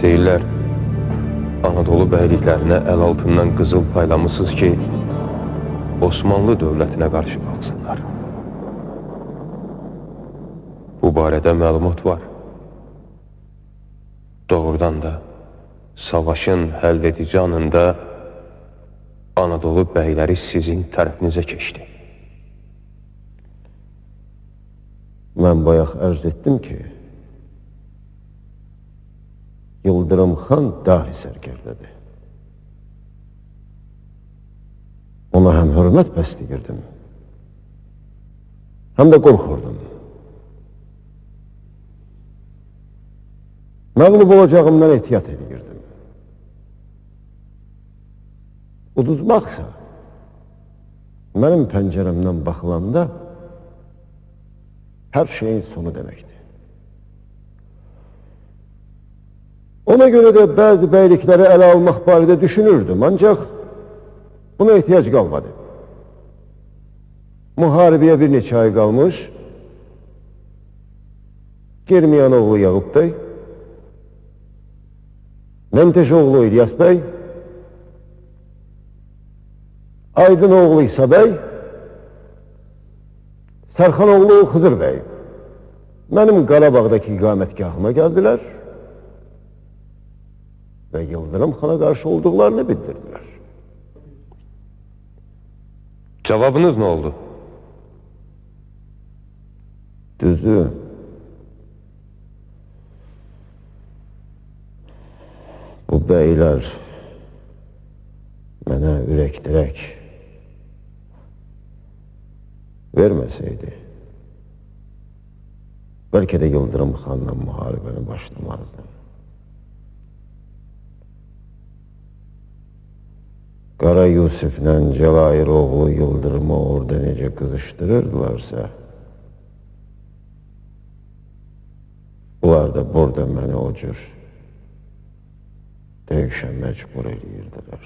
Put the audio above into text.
Deyirlər, Anadolu bəyliklərinə əl altından qızıl paylamısınız ki, Osmanlı dövlətinə qarşı qalsınlar. Bu barədə məlumat var. Doğrudan da savaşın həlledici anında Anadolu bəyləri sizin tərəfinizə keçdi. Ben bayaq ərz ettim ki, Yıldırım xan dahi sərkərdədir. Ona həm hörmət bəsləyirdim, həm də qorxurdum. Məğlub olacağımdan ehtiyat edirdim. Uduzmaqsa, mənim pəncərəmdən baxılanda her şeyin sonu demekti. Ona göre de bazı beylikleri ele almak barədə düşünürdüm. Ancak buna ihtiyaç kalmadı. Muharibəyə bir neçə ay qalmış. Germiyan oğlu Yağub Bey, Menteş oğlu İlyas Bey, Aydın oğlu İsa Bey, Sərxanoğlu Xızır bəy mənim Qarabağdakı iqamətgahıma gəldilər və Yıldırım xana qarşı olduqlarını bildirdilər. Cavabınız nə oldu? Düzü, bu bəylər mənə ürək-dirək verməsəydi, bəlkə də Yıldırım xanla müharibəni başlamazdım. Qara Yusiflə Cəvahir oğlu Yıldırımı orada necə qızışdırırdılarsa, bunlar da burada məni o cür məcbur edirdilər.